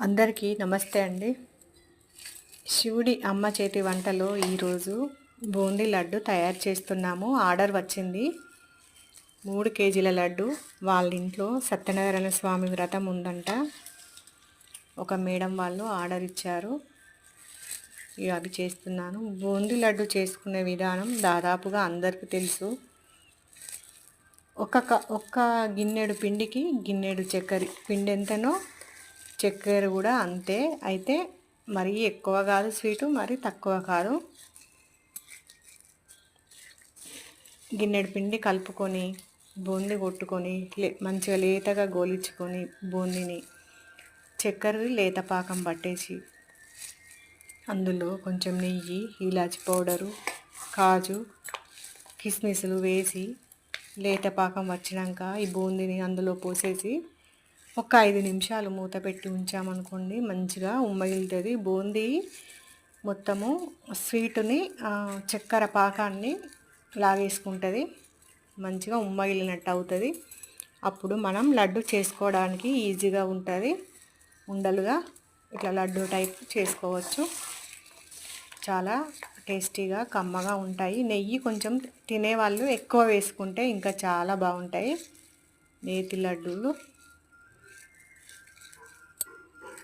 అందరికీ నమస్తే అండి. శివుడి అమ్మ చేతి వంటలో ఈరోజు బూందీ లడ్డు తయారు చేస్తున్నాము. ఆర్డర్ వచ్చింది. మూడు కేజీల లడ్డు వాళ్ళ ఇంట్లో సత్యనారాయణ స్వామి వ్రతం ఉందంట. ఒక మేడం వాళ్ళు ఆర్డర్ ఇచ్చారు. అవి చేస్తున్నాను. బూందీ లడ్డు చేసుకునే విధానం దాదాపుగా అందరికీ తెలుసు. ఒక క ఒక్క గిన్నెడు పిండికి గిన్నెడు చక్కెర పిండి ఎంతనో చక్కెర కూడా అంతే. అయితే మరీ ఎక్కువ కాదు స్వీటు మరి తక్కువ కాదు. గిన్నెడు పిండి కలుపుకొని బూంది కొట్టుకొని లే మంచిగా లేతగా గోలించుకొని బూందిని చక్కెర లేత పాకం పట్టేసి అందులో కొంచెం నెయ్యి ఇలాచి పౌడరు కాజు కిస్మిస్లు వేసి లేత పాకం వచ్చినాక ఈ బూందీని అందులో పోసేసి ఒక ఐదు నిమిషాలు మూత పెట్టి ఉంచామనుకోండి మంచిగా ఉమ్మగిలుతుంది. బూందీ మొత్తము స్వీటుని చక్కెర పాకాన్ని లాగేసుకుంటుంది. మంచిగా ఉమ్మగిలినట్టు అవుతుంది. అప్పుడు మనం లడ్డు చేసుకోవడానికి ఈజీగా ఉంటుంది. ఉండలుగా ఇట్లా లడ్డు టైప్ చేసుకోవచ్చు. చాలా టేస్టీగా కమ్మగా ఉంటాయి. నెయ్యి కొంచెం తినేవాళ్ళు ఎక్కువ వేసుకుంటే ఇంకా చాలా బాగుంటాయి. నేతి లడ్డూలు.